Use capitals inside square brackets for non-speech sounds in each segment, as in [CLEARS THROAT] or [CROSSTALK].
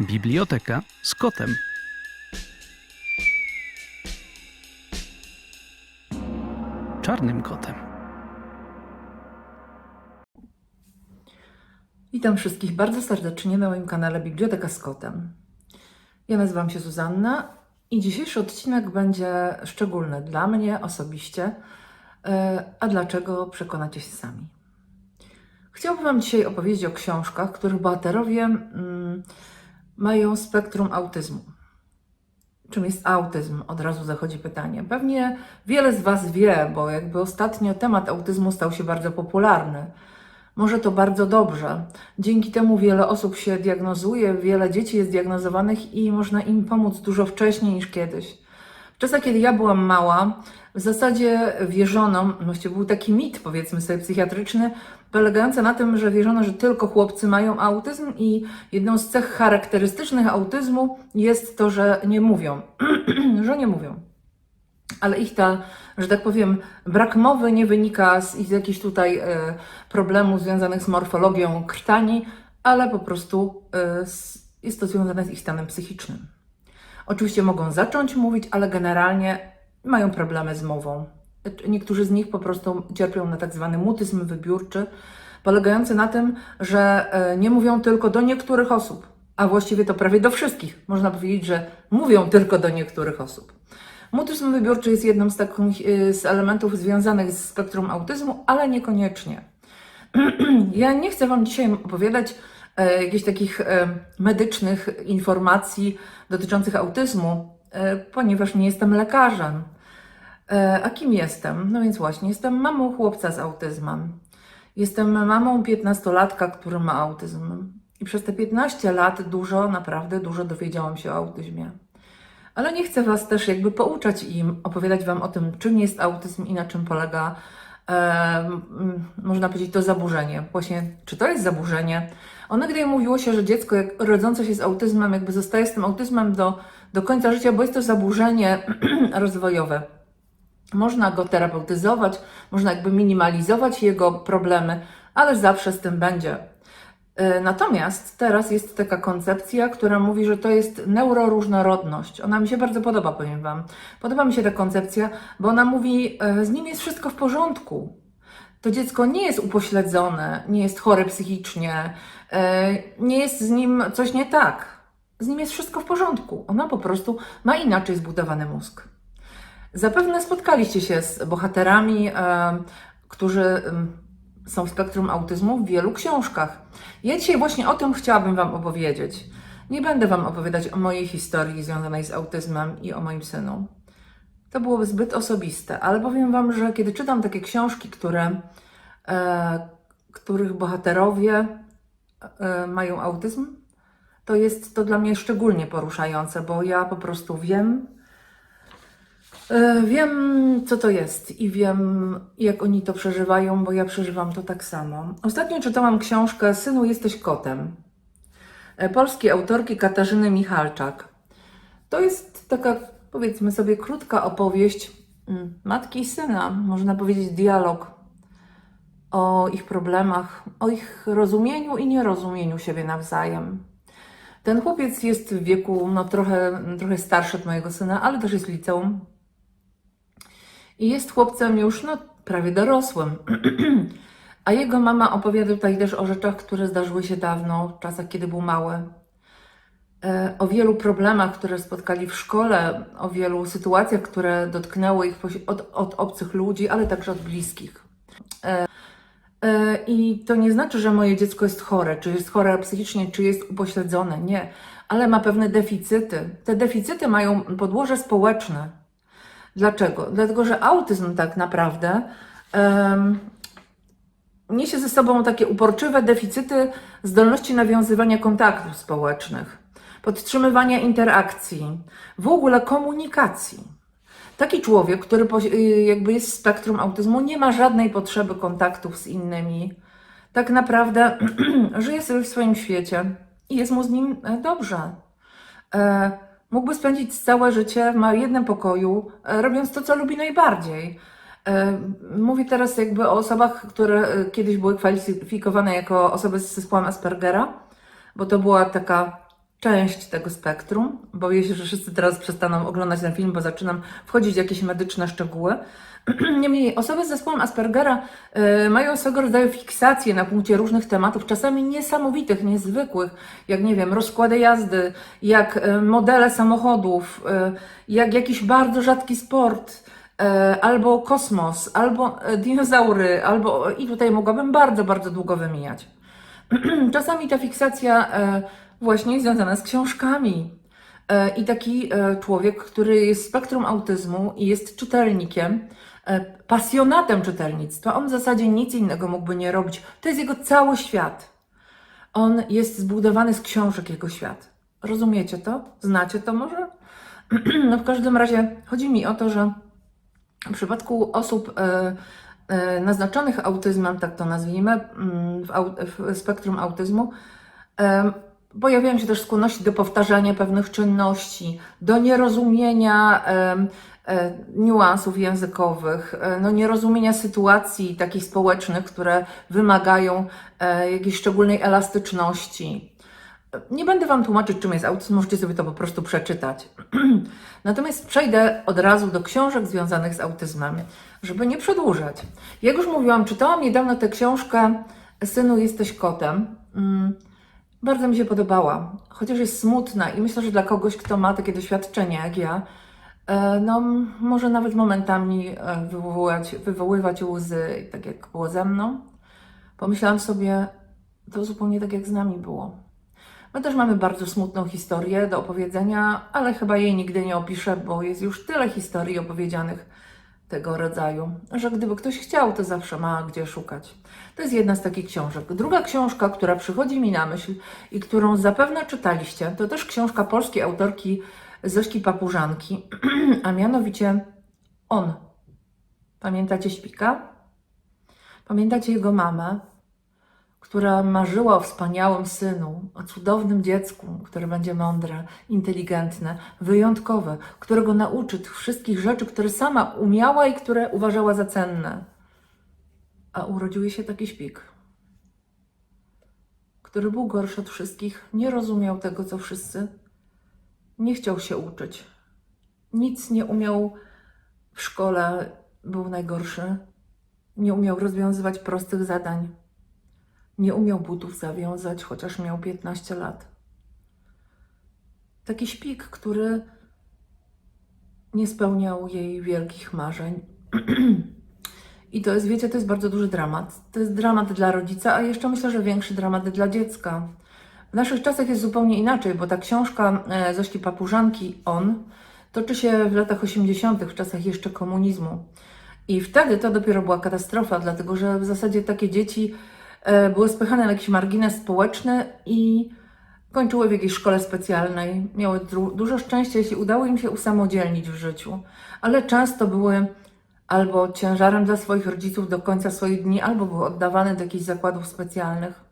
Biblioteka z kotem. Czarnym kotem. Witam wszystkich bardzo serdecznie na moim kanale Biblioteka z Kotem. Ja nazywam się Zuzanna i dzisiejszy odcinek będzie szczególny dla mnie osobiście, e, a dlaczego przekonacie się sami. Chciałabym Wam dzisiaj opowiedzieć o książkach, których bohaterowie mm, mają spektrum autyzmu. Czym jest autyzm? Od razu zachodzi pytanie. Pewnie wiele z Was wie, bo jakby ostatnio temat autyzmu stał się bardzo popularny. Może to bardzo dobrze. Dzięki temu wiele osób się diagnozuje, wiele dzieci jest diagnozowanych i można im pomóc dużo wcześniej niż kiedyś. W czasach, kiedy ja byłam mała, w zasadzie wierzono, właściwie był taki mit, powiedzmy sobie, psychiatryczny, polegający na tym, że wierzono, że tylko chłopcy mają autyzm i jedną z cech charakterystycznych autyzmu jest to, że nie mówią, [CLEARS THROAT] że nie mówią ale ich ta, że tak powiem, brak mowy nie wynika z ich jakichś tutaj e, problemów związanych z morfologią krtani, ale po prostu e, jest to związane z ich stanem psychicznym. Oczywiście mogą zacząć mówić, ale generalnie mają problemy z mową. Niektórzy z nich po prostu cierpią na tak zwany mutyzm wybiórczy, polegający na tym, że e, nie mówią tylko do niektórych osób, a właściwie to prawie do wszystkich. Można powiedzieć, że mówią tylko do niektórych osób. Mutyzm wybiórczy jest jednym z takich y, z elementów związanych z spektrum autyzmu, ale niekoniecznie. [CLEARS THROAT] Ja nie chcę Wam dzisiaj opowiadać e, jakichś takich e, medycznych informacji dotyczących autyzmu, e, ponieważ nie jestem lekarzem. E, A kim jestem? No więc właśnie, jestem mamą chłopca z autyzmem. Jestem mamą 15-latka, który ma autyzm. I przez te 15 lat dużo, naprawdę dużo dowiedziałam się o autyzmie. Ale nie chcę Was też jakby pouczać i opowiadać Wam o tym, czym jest autyzm i na czym polega, e, można powiedzieć, to zaburzenie. Właśnie, czy to jest zaburzenie? Onegdaj mówiło się, że dziecko jak rodzące się z autyzmem jakby zostaje z tym autyzmem do, do końca życia, bo jest to zaburzenie [CLEARS THROAT] rozwojowe. Można go terapeutyzować, można jakby minimalizować jego problemy, ale zawsze z tym będzie. E, Natomiast teraz jest taka koncepcja, która mówi, że to jest neuroróżnorodność. Ona mi się bardzo podoba, powiem Wam. Podoba mi się ta koncepcja, bo ona mówi, e, z nim jest wszystko w porządku. To dziecko nie jest upośledzone, nie jest chore psychicznie, e, nie jest z nim coś nie tak. Z nim jest wszystko w porządku. Ona po prostu ma inaczej zbudowany mózg. Zapewne spotkaliście się z bohaterami, e, którzy są w spektrum autyzmu w wielu książkach. Ja dzisiaj właśnie o tym chciałabym Wam opowiedzieć. Nie będę Wam opowiadać o mojej historii związanej z autyzmem i o moim synu. To byłoby zbyt osobiste, ale powiem Wam, że kiedy czytam takie książki, które, e, których bohaterowie e, mają autyzm, to jest to dla mnie szczególnie poruszające, bo ja po prostu wiem, E, Wiem, co to jest i wiem, jak oni to przeżywają, bo ja przeżywam to tak samo. Ostatnio czytałam książkę Synu, jesteś kotem. e, Polskiej autorki Katarzyny Michalczak. To jest taka, powiedzmy sobie, krótka opowieść mm, matki i syna, można powiedzieć dialog o ich problemach, o ich rozumieniu i nierozumieniu siebie nawzajem. Ten chłopiec jest w wieku no, trochę, trochę starszy od mojego syna, ale też jest liceum. I jest chłopcem już no, prawie dorosłym. [CLEARS THROAT] A jego mama opowiada tutaj też o rzeczach, które zdarzyły się dawno, w czasach, kiedy był mały. E, O wielu problemach, które spotkali w szkole, o wielu sytuacjach, które dotknęły ich od, od obcych ludzi, ale także od bliskich. E, e, I to nie znaczy, że moje dziecko jest chore, czy jest chore psychicznie, czy jest upośledzone. Nie, ale ma pewne deficyty. Te deficyty mają podłoże społeczne. Dlaczego? Dlatego, że autyzm tak naprawdę em, niesie ze sobą takie uporczywe deficyty zdolności nawiązywania kontaktów społecznych, podtrzymywania interakcji, w ogóle komunikacji. Taki człowiek, który y, jakby jest w spektrum autyzmu, nie ma żadnej potrzeby kontaktów z innymi. Tak naprawdę [CLEARS THROAT] żyje sobie w swoim świecie i jest mu z nim e, dobrze. E, mógłby spędzić całe życie w jednym pokoju, e, robiąc to, co lubi najbardziej. Mówię teraz jakby o osobach, które kiedyś były kwalifikowane jako osoby z zespołem Aspergera, bo to była taka część tego spektrum. Boję się, że wszyscy teraz przestaną oglądać ten film, bo zaczynam wchodzić w jakieś medyczne szczegóły. [CLEARS THROAT] Niemniej osoby z zespołem Aspergera y, mają swego rodzaju fiksację na punkcie różnych tematów, czasami niesamowitych, niezwykłych, jak nie wiem, rozkłady jazdy, jak y, modele samochodów, y, jak jakiś bardzo rzadki sport, y, albo kosmos, albo y, dinozaury, albo i tutaj mogłabym bardzo, bardzo długo wymieniać. [CLEARS THROAT] Czasami ta fiksacja e, właśnie związana z książkami. E, I taki e, człowiek, który jest spektrum autyzmu i jest czytelnikiem, e, pasjonatem czytelnictwa, on w zasadzie nic innego mógłby nie robić. To jest jego cały świat. On jest zbudowany z książek, jego świat. Rozumiecie to? Znacie to może? [CLEARS THROAT] No w każdym razie chodzi mi o to, że w przypadku osób naznaczonych autyzmem, tak to nazwijmy, mm, w, spektrum autyzmu, pojawiają się też skłonności do powtarzania pewnych czynności, do nierozumienia e, niuansów językowych, e, no nierozumienia sytuacji takich społecznych, które wymagają e, jakiejś szczególnej elastyczności. Nie będę Wam tłumaczyć, czym jest autyzm, możecie sobie to po prostu przeczytać. [CLEARS THROAT] Natomiast przejdę od razu do książek związanych z autyzmem, żeby nie przedłużać. Jak już mówiłam, czytałam niedawno tę książkę Synu, jesteś kotem. Bardzo mi się podobała, chociaż jest smutna i myślę, że dla kogoś, kto ma takie doświadczenie jak ja, e, no może nawet momentami e, wywoływać, wywoływać łzy, tak jak było ze mną. Pomyślałam sobie, to zupełnie tak jak z nami było. My też mamy bardzo smutną historię do opowiedzenia, ale chyba jej nigdy nie opiszę, bo jest już tyle historii opowiedzianych tego rodzaju, że gdyby ktoś chciał, to zawsze ma gdzie szukać. To jest jedna z takich książek. Druga książka, która przychodzi mi na myśl i którą zapewne czytaliście, to też książka polskiej autorki Zośki Papużanki, [CLEARS THROAT] a mianowicie On. Pamiętacie Śpika? Pamiętacie jego mamę? Która marzyła o wspaniałym synu, o cudownym dziecku, które będzie mądre, inteligentne, wyjątkowe, którego nauczy tych wszystkich rzeczy, które sama umiała i które uważała za cenne. A urodził jej się taki śpik, który był gorszy od wszystkich, nie rozumiał tego, co wszyscy, nie chciał się uczyć, nic nie umiał w szkole, był najgorszy, nie umiał rozwiązywać prostych zadań. Nie umiał butów zawiązać, chociaż miał 15 lat. Taki śpik, który nie spełniał jej wielkich marzeń. [CLEARS THROAT] I to jest, wiecie, to jest bardzo duży dramat. To jest dramat dla rodzica, a jeszcze myślę, że większy dramat dla dziecka. W naszych czasach jest zupełnie inaczej, bo ta książka e, Zośki Papużanki, On, toczy się w latach 80., w czasach jeszcze komunizmu. I wtedy to dopiero była katastrofa, dlatego że w zasadzie takie dzieci były spychane na jakiś margines społeczny i kończyły w jakiejś szkole specjalnej. Miały dużo szczęścia, jeśli udało im się usamodzielnić w życiu, ale często były albo ciężarem dla swoich rodziców do końca swoich dni, albo były oddawane do jakichś zakładów specjalnych.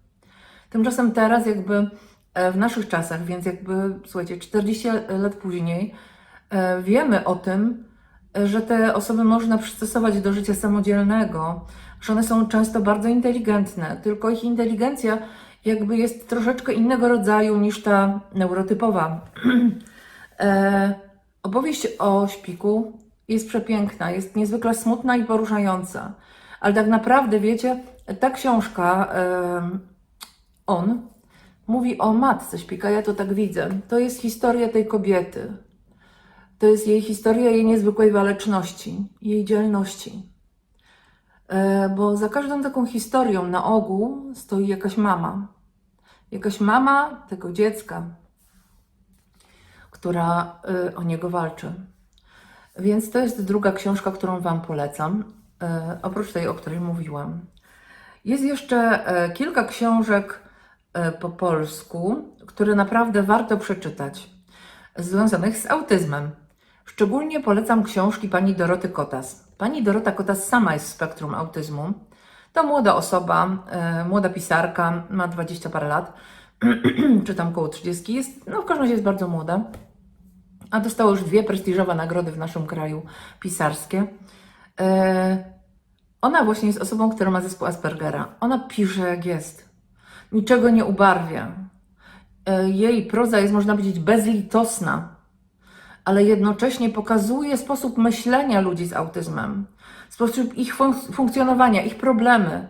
Tymczasem teraz jakby e, w naszych czasach, więc jakby słuchajcie, 40 lat później e, wiemy o tym, e, że te osoby można przystosować do życia samodzielnego, że one są często bardzo inteligentne, tylko ich inteligencja jakby jest troszeczkę innego rodzaju niż ta neurotypowa. [CLEARS THROAT] e, opowieść o śpiku jest przepiękna, jest niezwykle smutna i poruszająca, ale tak naprawdę, wiecie, ta książka, em, on, mówi o matce śpika, ja to tak widzę. To jest historia tej kobiety. To jest jej historia jej niezwykłej waleczności, jej dzielności. E, Bo za każdą taką historią na ogół stoi jakaś mama. Jakaś mama tego dziecka, która y, o niego walczy. Więc to jest druga książka, którą Wam polecam, e, oprócz tej, o której mówiłam. Jest jeszcze e, kilka książek e, po polsku, które naprawdę warto przeczytać, związanych z autyzmem. Szczególnie polecam książki pani Doroty Kotas. Pani Dorota Kotas sama jest w spektrum autyzmu. To młoda osoba, e, młoda pisarka, ma 20 parę lat, [CLEARS THROAT] czy tam około 30. Jest, no w każdym razie jest bardzo młoda a dostała już dwie prestiżowe nagrody w naszym kraju pisarskie. E, Ona właśnie jest osobą, która ma zespół Aspergera. Ona pisze jak jest. Niczego nie ubarwia. e, jej proza jest, można powiedzieć, bezlitosna, ale jednocześnie pokazuje sposób myślenia ludzi z autyzmem, sposób ich fun- funkcjonowania, ich problemy,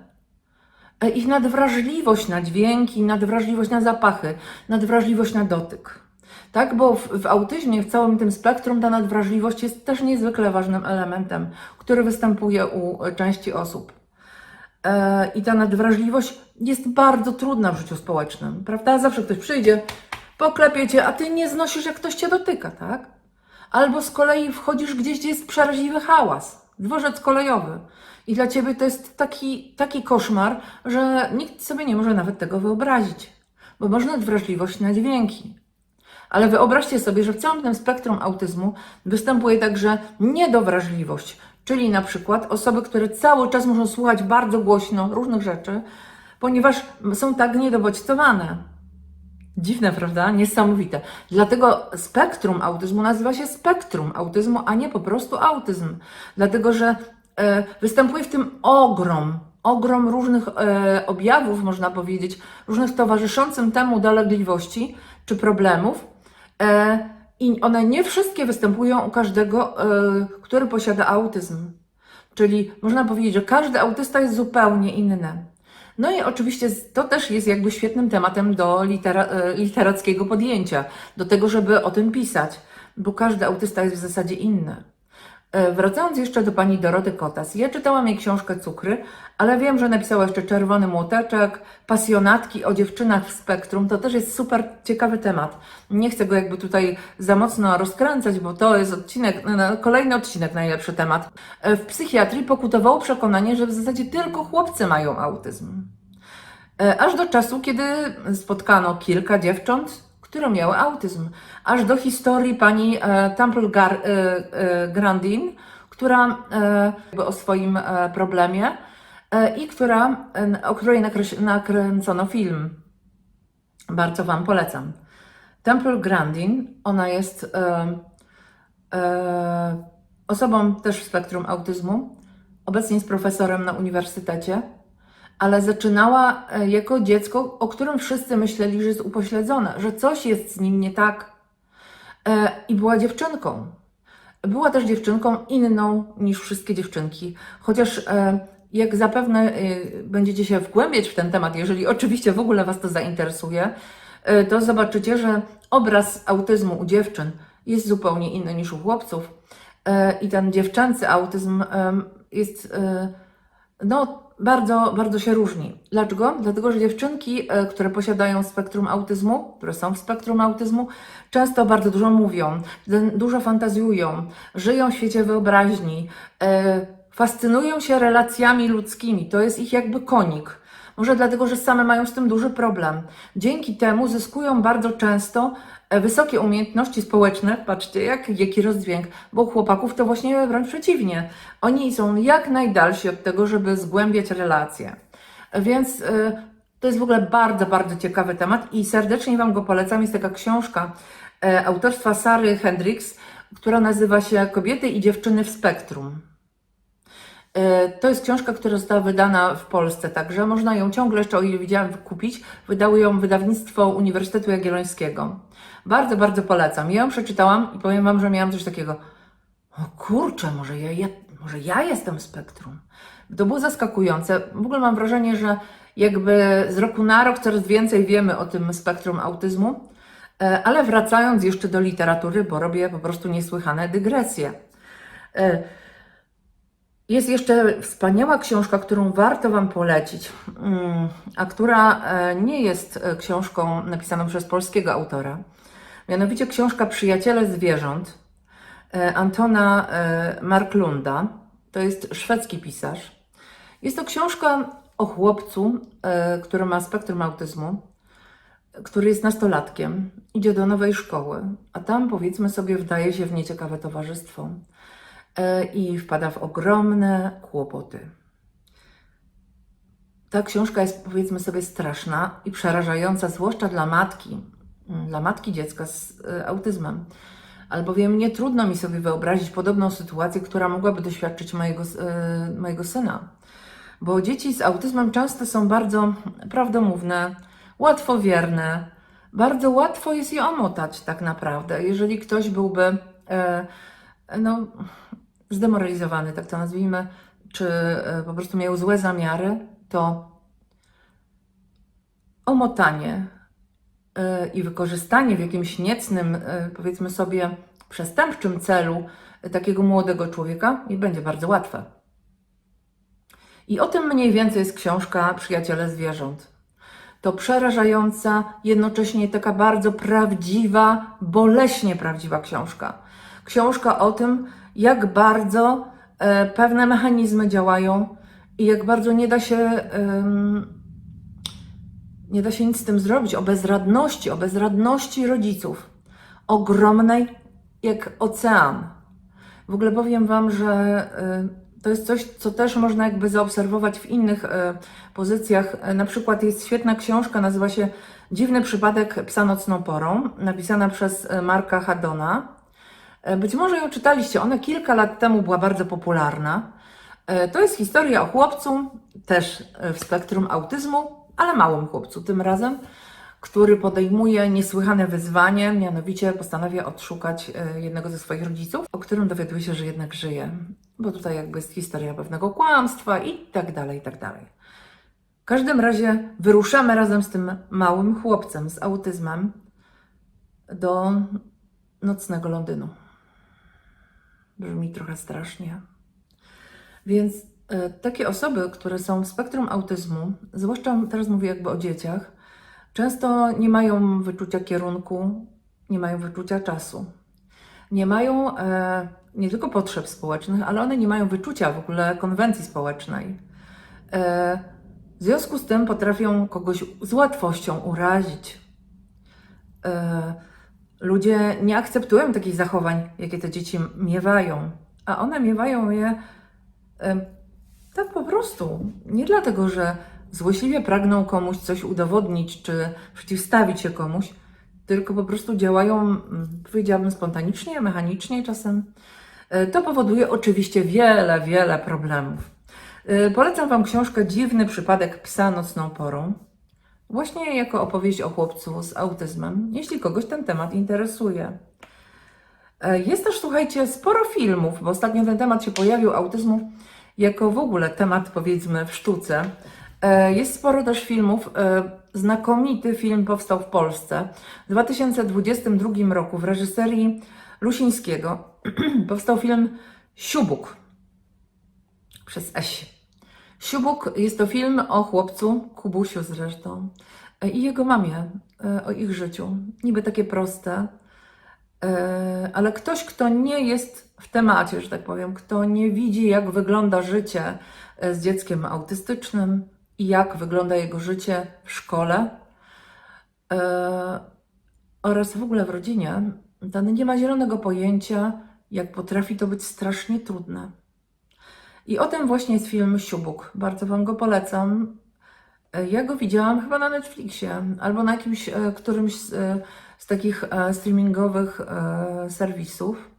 e, ich nadwrażliwość na dźwięki, nadwrażliwość na zapachy, nadwrażliwość na dotyk. Tak, bo w, w autyzmie, w całym tym spektrum, ta nadwrażliwość jest też niezwykle ważnym elementem, który występuje u e, części osób. E, I ta nadwrażliwość jest bardzo trudna w życiu społecznym, prawda? Zawsze ktoś przyjdzie, poklepie cię, a ty nie znosisz, jak ktoś cię dotyka, tak? Albo z kolei wchodzisz gdzieś, gdzie jest przeraźliwy hałas, dworzec kolejowy. I dla ciebie to jest taki, taki koszmar, że nikt sobie nie może nawet tego wyobrazić, bo można wrażliwość na dźwięki. Ale wyobraźcie sobie, że w całym tym spektrum autyzmu występuje także niedowrażliwość, czyli na przykład osoby, które cały czas muszą słuchać bardzo głośno różnych rzeczy, ponieważ są tak niedobodźcowane. Dziwne, prawda? Niesamowite. Dlatego spektrum autyzmu nazywa się spektrum autyzmu, a nie po prostu autyzm. Dlatego, że e, występuje w tym ogrom, ogrom różnych e, objawów, można powiedzieć, różnych towarzyszącym temu dolegliwości czy problemów. E, I one nie wszystkie występują u każdego, e, który posiada autyzm. Czyli można powiedzieć, że każdy autysta jest zupełnie inny. No i oczywiście to też jest jakby świetnym tematem do litera, e, literackiego podjęcia, do tego, żeby o tym pisać, bo każdy autysta jest w zasadzie inny. E, Wracając jeszcze do pani Doroty Kotas, ja czytałam jej książkę Cukry, ale wiem, że napisała jeszcze Czerwony Młoteczek, pasjonatki o dziewczynach w spektrum. To też jest super ciekawy temat. Nie chcę go jakby tutaj za mocno rozkręcać, bo to jest odcinek, no, kolejny odcinek, najlepszy temat. E, W psychiatrii pokutowało przekonanie, że w zasadzie tylko chłopcy mają autyzm. E, Aż do czasu, kiedy spotkano kilka dziewcząt, które miały autyzm. Aż do historii pani e, Temple e, e, Grandin, która o swoim problemie i która, o której nakręcono film. Bardzo Wam polecam. Temple Grandin, ona jest e, e, osobą też w spektrum autyzmu. Obecnie jest profesorem na uniwersytecie ale zaczynała e, jako dziecko, o którym wszyscy myśleli, że jest upośledzone, że coś jest z nim nie tak. E, I była dziewczynką. Była też dziewczynką inną niż wszystkie dziewczynki, chociaż e, jak zapewne będziecie się wgłębiać w ten temat, jeżeli oczywiście w ogóle Was to zainteresuje, to zobaczycie, że obraz autyzmu u dziewczyn jest zupełnie inny niż u chłopców. I ten dziewczęcy autyzm jest no, bardzo, bardzo się różni. Dlaczego? Dlatego, że dziewczynki, e, które posiadają spektrum autyzmu, które są w spektrum autyzmu, często bardzo dużo mówią, dużo fantazjują, żyją w świecie wyobraźni, e, fascynują się relacjami ludzkimi. To jest ich jakby konik. Może dlatego, że same mają z tym duży problem. Dzięki temu zyskują bardzo często e, wysokie umiejętności społeczne. Patrzcie, jak, jaki rozdźwięk, bo chłopaków to właśnie wręcz przeciwnie. Oni są jak najdalsi od tego, żeby zgłębiać relacje. Więc e, to jest w ogóle bardzo, bardzo ciekawy temat i serdecznie Wam go polecam. Jest taka książka e, autorstwa Sary Hendricks, która nazywa się Kobiety i dziewczyny w spektrum. E, To jest książka, która została wydana w Polsce, także można ją ciągle jeszcze, o ile widziałam, kupić. Wydało ją wydawnictwo Uniwersytetu Jagiellońskiego. Bardzo, bardzo polecam. Ja ją przeczytałam i powiem Wam, że miałam coś takiego. O kurczę, może ja, ja, może ja jestem spektrum. To było zaskakujące. W ogóle mam wrażenie, że jakby z roku na rok coraz więcej wiemy o tym spektrum autyzmu. E, Ale wracając jeszcze do literatury, bo robię po prostu niesłychane dygresje. Jest jeszcze wspaniała książka, którą warto Wam polecić, mm, a która e, nie jest e, książką napisaną przez polskiego autora. Mianowicie książka Przyjaciele zwierząt e, Antona Marklunda. To jest szwedzki pisarz. Jest to książka o chłopcu, który ma spektrum autyzmu, który jest nastolatkiem, idzie do nowej szkoły, a tam powiedzmy sobie wdaje się w nieciekawe towarzystwo i wpada w ogromne kłopoty. Ta książka jest powiedzmy sobie straszna i przerażająca, zwłaszcza dla matki, mm, dla matki dziecka z e, autyzmem. Albowiem nie trudno mi sobie wyobrazić podobną sytuację, która mogłaby doświadczyć mojego, e, mojego syna. Bo dzieci z autyzmem często są bardzo prawdomówne, łatwowierne, bardzo łatwo jest je omotać tak naprawdę. Jeżeli ktoś byłby e, no, zdemoralizowany, tak to nazwijmy, czy e, po prostu miał złe zamiary, to omotanie e, i wykorzystanie w jakimś niecnym, e, powiedzmy sobie, przestępczym celu takiego młodego człowieka i będzie bardzo łatwe. I o tym mniej więcej jest książka Przyjaciele zwierząt. To przerażająca, jednocześnie taka bardzo prawdziwa, boleśnie prawdziwa książka. Książka o tym, jak bardzo e, pewne mechanizmy działają i jak bardzo nie da się, nie da się nic z tym zrobić. O bezradności, o bezradności rodziców. Ogromnej, jak ocean. W ogóle powiem Wam, że y, to jest coś, co też można jakby zaobserwować w innych y, pozycjach. Na przykład jest świetna książka, nazywa się Dziwny przypadek psa nocną porą, napisana przez Marka Haddona. Y, Być może ją czytaliście, ona kilka lat temu była bardzo popularna. Y, To jest historia o chłopcu, też y, w spektrum autyzmu, ale małym chłopcu tym razem, który podejmuje niesłychane wyzwanie, mianowicie postanawia odszukać e, jednego ze swoich rodziców, o którym dowiaduje się, że jednak żyje. Bo tutaj jakby jest historia pewnego kłamstwa i tak dalej, i tak dalej. W każdym razie wyruszamy razem z tym małym chłopcem z autyzmem do nocnego Londynu. Brzmi trochę strasznie. Więc e, takie osoby, które są w spektrum autyzmu, zwłaszcza teraz mówię jakby o dzieciach, często nie mają wyczucia kierunku, nie mają wyczucia czasu. Nie mają e, nie tylko potrzeb społecznych, ale one nie mają wyczucia w ogóle konwencji społecznej. E, w związku z tym potrafią kogoś z łatwością urazić. E, ludzie nie akceptują takich zachowań, jakie te dzieci miewają, a one miewają je tak po prostu. Nie dlatego, że złośliwie pragną komuś coś udowodnić czy przeciwstawić się komuś, tylko po prostu działają, powiedziałabym, spontanicznie, mechanicznie czasem. E, To powoduje oczywiście wiele, wiele problemów. E, Polecam Wam książkę Dziwny przypadek psa nocną porą. Właśnie jako opowieść o chłopcu z autyzmem, jeśli kogoś ten temat interesuje. E, Jest też, słuchajcie, sporo filmów, bo ostatnio ten temat się pojawił, autyzmu, jako w ogóle temat, powiedzmy, w sztuce. E, Jest sporo też filmów. e, Znakomity film powstał w Polsce w 2022 roku w reżyserii Lusińskiego. [CLEARS THROAT] powstał film Siubuk przez Eś. Siubuk jest to film o chłopcu, Kubusiu zresztą, e, i jego mamie, e, o ich życiu. Niby takie proste, e, ale ktoś, kto nie jest w temacie, że tak powiem, kto nie widzi, jak wygląda życie z dzieckiem autystycznym i jak wygląda jego życie w szkole oraz w ogóle w rodzinie, ten nie ma zielonego pojęcia, jak potrafi to być strasznie trudne. I o tym właśnie jest film Siubuk. Bardzo Wam go polecam. E, Ja go widziałam chyba na Netflixie albo na jakimś e, którymś z, e, z takich streamingowych serwisów.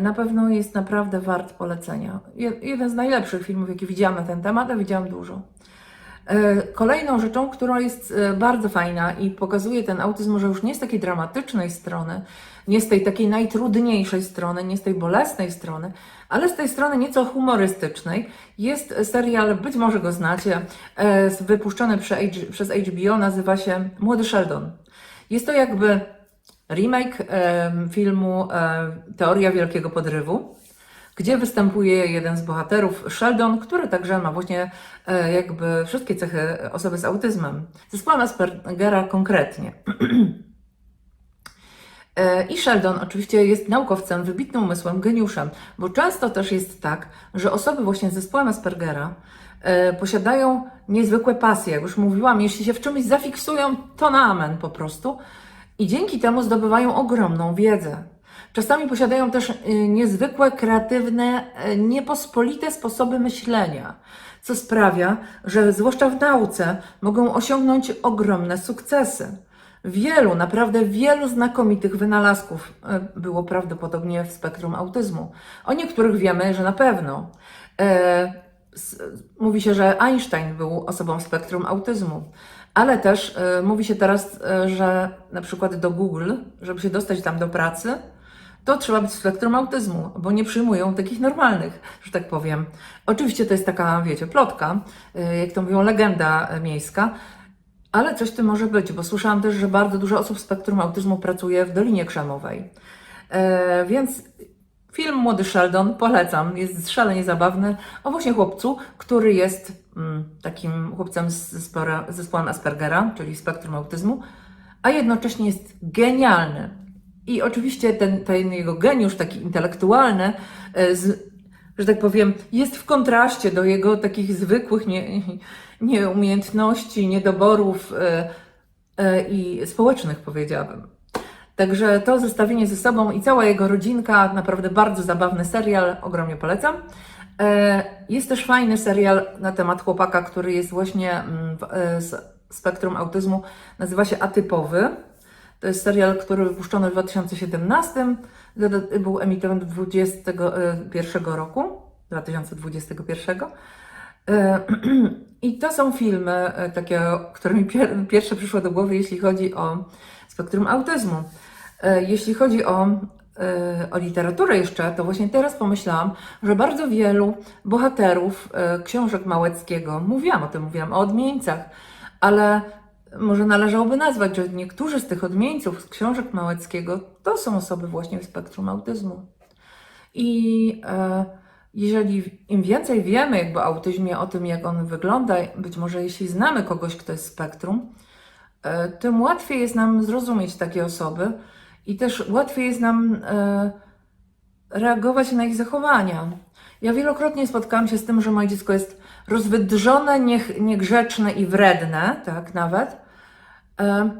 Na pewno jest naprawdę wart polecenia. Je- Jeden z najlepszych filmów, jaki widziałam na ten temat, a widziałam dużo. Kolejną rzeczą, która jest bardzo fajna i pokazuje ten autyzm może już nie z takiej dramatycznej strony, nie z tej takiej najtrudniejszej strony, nie z tej bolesnej strony, ale z tej strony nieco humorystycznej, jest serial, być może go znacie, e, wypuszczony przez HBO, nazywa się Młody Sheldon. Jest to jakby remake em, filmu e, Teoria Wielkiego Podrywu gdzie występuje jeden z bohaterów, Sheldon, który także ma właśnie e, jakby wszystkie cechy osoby z autyzmem. Zespołem Aspergera konkretnie. [CLEARS THROAT] E, I Sheldon oczywiście jest naukowcem, wybitnym umysłem, geniuszem, bo często też jest tak, że osoby właśnie z zespołem Aspergera e, posiadają niezwykłe pasje. Jak już mówiłam, jeśli się w czymś zafiksują, to na amen po prostu. I dzięki temu zdobywają ogromną wiedzę. Czasami posiadają też y, niezwykłe, kreatywne, niepospolite sposoby myślenia, co sprawia, że zwłaszcza w nauce mogą osiągnąć ogromne sukcesy. Wielu, naprawdę wielu znakomitych wynalazków y, było prawdopodobnie w spektrum autyzmu. O niektórych wiemy, że na pewno. E, Mówi się, że Einstein był osobą spektrum autyzmu. Ale też y, mówi się teraz, że na przykład do Google, żeby się dostać tam do pracy, to trzeba być spektrum autyzmu, bo nie przyjmują takich normalnych, że tak powiem. Oczywiście to jest taka, wiecie, plotka, jak to mówią, legenda miejska, ale coś tym może być, bo słyszałam też, że bardzo dużo osób z spektrum autyzmu pracuje w Dolinie Krzemowej. E, więc film Młody Sheldon polecam, jest szalenie zabawny o właśnie chłopcu, który jest mm, takim chłopcem z zespołem, zespołem Aspergera, czyli spektrum autyzmu, a jednocześnie jest genialny. I oczywiście ten, ten jego geniusz taki intelektualny, e, z, że tak powiem, jest w kontraście do jego takich zwykłych nie, nieumiejętności, niedoborów e, e, i społecznych, powiedziałabym. Także to zestawienie ze sobą i cała jego rodzinka, naprawdę bardzo zabawny serial, ogromnie polecam. E, Jest też fajny serial na temat chłopaka, który jest właśnie mm, z spektrum autyzmu, nazywa się Atypowy. To jest serial, który wypuszczono w 2017, zada- był emitowany 2021 roku, 2021. E, [CLEARS THROAT] I to są filmy e, takie, które mi pier- pierwsze przyszło do głowy, jeśli chodzi o spektrum autyzmu. E, Jeśli chodzi o, e, o literaturę jeszcze, to właśnie teraz pomyślałam, że bardzo wielu bohaterów e, książek Małeckiego, mówiłam o tym, mówiłam o odmieńcach, ale może należałoby nazwać, że niektórzy z tych odmieńców z książek Małeckiego to są osoby właśnie w spektrum autyzmu. I e, jeżeli im więcej wiemy jakby o autyzmie, o tym jak on wygląda, być może jeśli znamy kogoś, kto jest w spektrum, e, tym łatwiej jest nam zrozumieć takie osoby i też łatwiej jest nam e, reagować na ich zachowania. Ja wielokrotnie spotkałam się z tym, że moje dziecko jest rozwydrzone, niegrzeczne i wredne, tak nawet. E,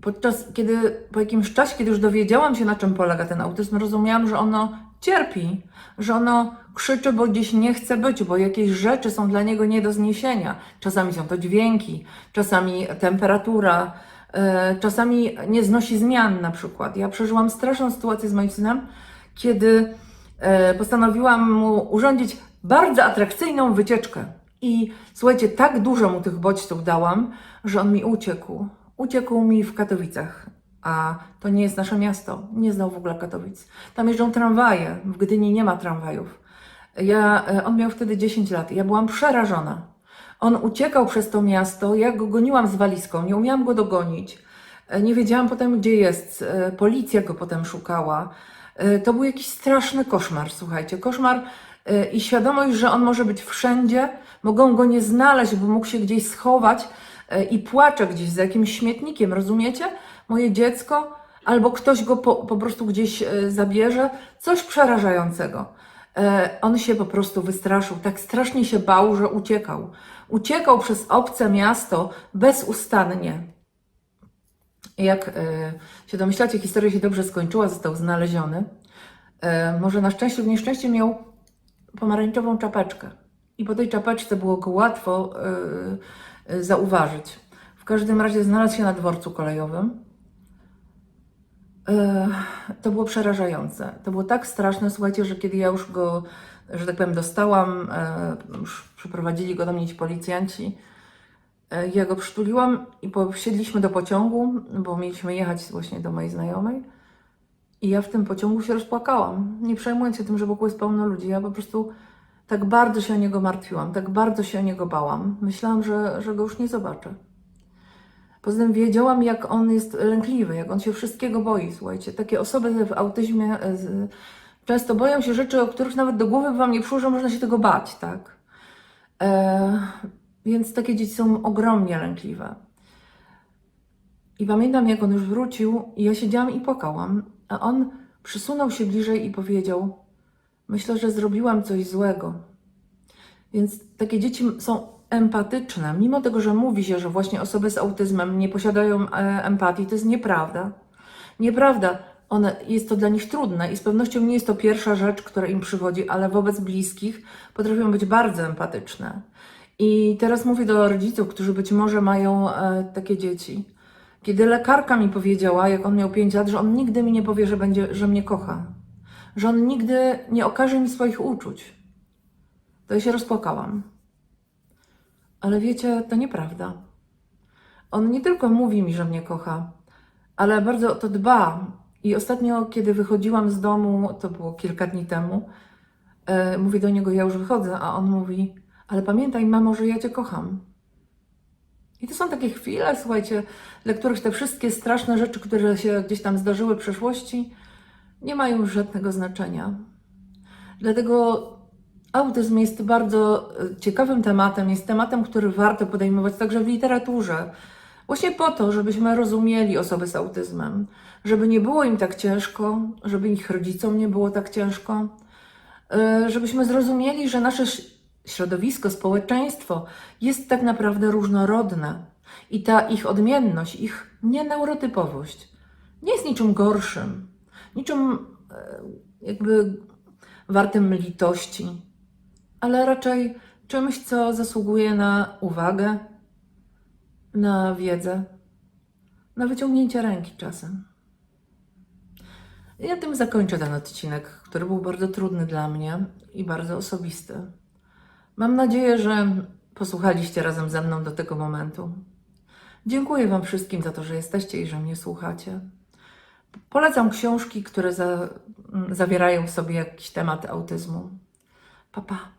podczas kiedy, po jakimś czasie, kiedy już dowiedziałam się, na czym polega ten autyzm, rozumiałam, że ono cierpi, że ono krzyczy, bo gdzieś nie chce być, bo jakieś rzeczy są dla niego nie do zniesienia. Czasami są to dźwięki, czasami temperatura, e, czasami nie znosi zmian na przykład. Ja przeżyłam straszną sytuację z moim synem, kiedy e, postanowiłam mu urządzić bardzo atrakcyjną wycieczkę. I słuchajcie, tak dużo mu tych bodźców dałam, że on mi uciekł. Uciekł mi w Katowicach. A to nie jest nasze miasto. Nie znał w ogóle Katowic. Tam jeżdżą tramwaje. W Gdyni nie ma tramwajów. Ja, e, on miał wtedy 10 lat. Ja byłam przerażona. On uciekał przez to miasto. Ja go goniłam z walizką. Nie umiałam go dogonić. E, Nie wiedziałam potem, gdzie jest. E, Policja go potem szukała. To był jakiś straszny koszmar, słuchajcie. Koszmar i świadomość, że on może być wszędzie. Mogą go nie znaleźć, bo mógł się gdzieś schować e, i płacze gdzieś za jakimś śmietnikiem, rozumiecie? Moje dziecko, albo ktoś go po, po prostu gdzieś e, zabierze. Coś przerażającego. On się po prostu wystraszył, tak strasznie się bał, że uciekał. Uciekał przez obce miasto bezustannie. Jak się domyślacie, historia się dobrze skończyła, został znaleziony. Może na szczęście w nieszczęściu miał pomarańczową czapeczkę. I po tej czapeczce było go łatwo e, e, zauważyć. W każdym razie znalazł się na dworcu kolejowym. E, To było przerażające. To było tak straszne, słuchajcie, że kiedy ja już go, że tak powiem, dostałam, e, już przyprowadzili go do mnie ci policjanci, ja go przytuliłam i posiedliśmy do pociągu, bo mieliśmy jechać właśnie do mojej znajomej. I ja w tym pociągu się rozpłakałam, nie przejmując się tym, że wokół jest pełno ludzi. Ja po prostu tak bardzo się o niego martwiłam, tak bardzo się o niego bałam. Myślałam, że, że go już nie zobaczę. Poza tym wiedziałam, jak on jest lękliwy, jak on się wszystkiego boi. Słuchajcie, takie osoby w autyzmie e, często boją się rzeczy, o których nawet do głowy wam nie przyszło, że można się tego bać, tak? E, więc takie dzieci są ogromnie lękliwe. I pamiętam, jak on już wrócił, i ja siedziałam i płakałam, a on przysunął się bliżej i powiedział: Myślę, że zrobiłam coś złego. Więc takie dzieci są empatyczne, mimo tego, że mówi się, że właśnie osoby z autyzmem nie posiadają e, empatii, to jest nieprawda. Nieprawda. One, jest to dla nich trudne i z pewnością nie jest to pierwsza rzecz, która im przychodzi, ale wobec bliskich potrafią być bardzo empatyczne. I teraz mówię do rodziców, którzy być może mają e, takie dzieci. Kiedy lekarka mi powiedziała, jak on miał 5 lat, że on nigdy mi nie powie, że, będzie, że mnie kocha, że on nigdy nie okaże mi swoich uczuć, to ja się rozpłakałam. Ale wiecie, to nieprawda. On nie tylko mówi mi, że mnie kocha, ale bardzo o to dba. I ostatnio, kiedy wychodziłam z domu, to było kilka dni temu, e, mówię do niego, ja już wychodzę, a on mówi, ale pamiętaj, mamo, że ja cię kocham. I to są takie chwile, słuchajcie, dla których te wszystkie straszne rzeczy, które się gdzieś tam zdarzyły w przeszłości, nie mają już żadnego znaczenia. Dlatego autyzm jest bardzo e, ciekawym tematem, jest tematem, który warto podejmować także w literaturze. Właśnie po to, żebyśmy rozumieli osoby z autyzmem, żeby nie było im tak ciężko, żeby ich rodzicom nie było tak ciężko, e, żebyśmy zrozumieli, że nasze środowisko, społeczeństwo jest tak naprawdę różnorodne i ta ich odmienność, ich nieneurotypowość nie jest niczym gorszym, niczym e, jakby wartym litości, ale raczej czymś, co zasługuje na uwagę, na wiedzę, na wyciągnięcie ręki czasem. Ja tym zakończę ten odcinek, który był bardzo trudny dla mnie i bardzo osobisty. Mam nadzieję, że posłuchaliście razem ze mną do tego momentu. Dziękuję Wam wszystkim za to, że jesteście i że mnie słuchacie. Polecam książki, które za, m, zawierają w sobie jakiś temat autyzmu. Pa, pa.